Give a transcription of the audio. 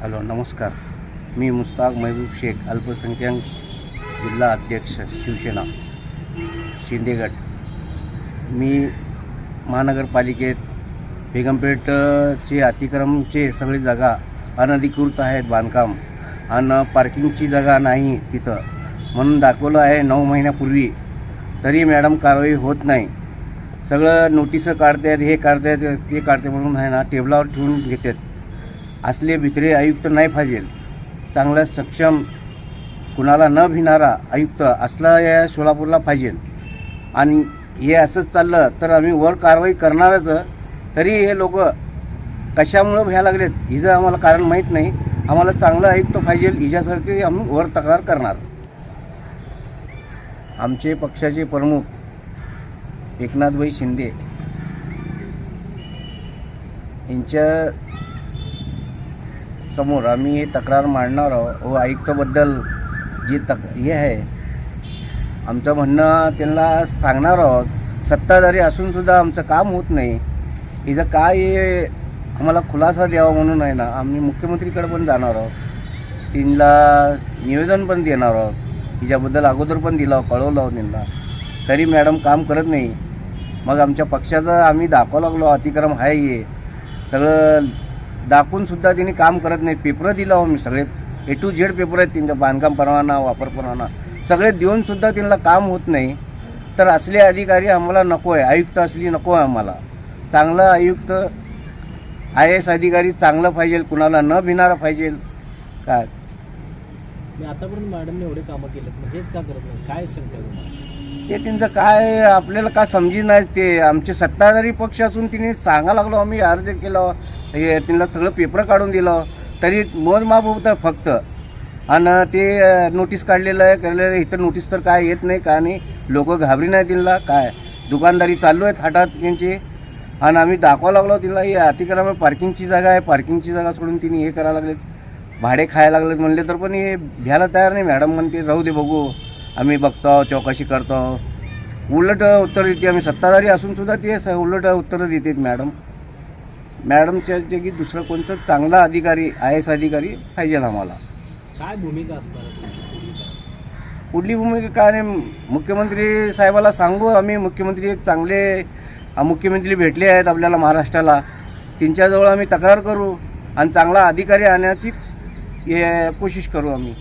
Hello नमस्कार. मी मुस्ताक महबूब शेख अल्पसंख्याक जिल्हा अध्यक्ष शिवसेना शिंदेगट मी महानगरपालिकेत बेगमपेठचे अतिक्रमचे सगळी जागा अनधिकृत आहेत बांधकाम आणि पार्किंगची जागा नाही तिथं. म्हणून दाखवलं आहे नऊ महिन्यापूर्वी. तरी मॅडम कारवाई होत नाही. सगळं नोटिसं काढतात हे काढतात ते काढते म्हणून आहे ना टेबलावर ठेवून घेतात. असले भित्रे आयुक्त नाही पाहिजे. चांगला सक्षम कुणाला न भिणारा आयुक्त असला या सोलापूरला पाहिजे. आणि हे असंच चाललं तर आम्ही वर कारवाई करणारच. तरी हे लोक कशामुळं भ्या लागलेत? हिचं आम्हाला कारण माहीत नाही. आम्हाला चांगलं आयुक्त पाहिजे हिच्यासारखी आम्ही वर तक्रार करणार. आमचे पक्षाचे प्रमुख एकनाथभाई शिंदे यांच्या समोर आम्ही हे तक्रार मांडणार आहोत व आयुक्ताबद्दल जी तक हे आहे आमचं म्हणणं त्यांना सांगणार आहोत. सत्ताधारी असूनसुद्धा आमचं काम होत नाही. हिचं काय आम्हाला खुलासा द्यावा म्हणून आहे ना आम्ही मुख्यमंत्रीकडे पण जाणार आहोत. तिला निवेदन पण देणार आहोत. हिच्याबद्दल अगोदर पण दिलं कळवलं आहोत त्यांना. तरी मॅडम काम करत नाही. मग आमच्या पक्षाचं आम्ही दाखवा लागलो अतिक्रम आहे हे. सगळं दाखवूनसुद्धा त्यांनी काम करत नाही. पेपरं दिलं हो मी सगळे. ए टू झेड पेपर आहेत त्यांच्या बांधकाम परवाना वापर परवाना. सगळे देऊनसुद्धा त्यांना काम होत नाही. तर असले अधिकारी आम्हाला नको आहे. आयुक्त असली नको आहे आम्हाला. चांगला आयुक्त आय एस अधिकारी चांगलं पाहिजे कुणाला न भिणारा पाहिजे. काय? आतापर्यंत मॅडमने एवढे कामं केलेत मग हेच का करत नाही? काय शंका ते त्यांचं काय आपल्याला काय समजी नाही ते आमचे सत्ताधारी पक्ष असून तिने सांगा लागलो आम्ही अर्ज केलं हे त्यांना सगळं पेपर काढून दिलं. तरी मोजमाप होतं फक्त. आणि ते नोटीस काढलेलं आहे केलेलं आहे इथं नोटीस तर काय येत नाही का नाही. लोक घाबरी नाही तिला काय? दुकानदारी चालू आहे थाटात त्यांची. आणि आम्ही दाखवा लागलो तिला हे अतिक्रम पार्किंगची जागा आहे पार्किंगची जागा सोडून तिने हे करायला लागलेत. भाडे खायला लागलेत म्हणले तर पण हे भ्यायला तयार नाही मॅडम म्हणते राहू दे बघू. आम्ही बघतो चौकशी करतो. उलट उत्तर देते आम्ही. सत्ताधारी असून सुद्धा ते स- उलट उत्तरं देतात मॅडम. मॅडमच्या जागी दुसरं कोणतं चांगला अधिकारी आय एस अधिकारी पाहिजे आम्हाला. काय भूमिका असणार? पुढली भूमिका काय नाही. मुख्यमंत्री साहेबाला सांगू आम्ही. मुख्यमंत्री एक चांगले मुख्यमंत्री भेटले आहेत आपल्याला महाराष्ट्राला. त्यांच्याजवळ आम्ही तक्रार करू आणि चांगला अधिकारी आणण्याची कोशिश करू आम्ही.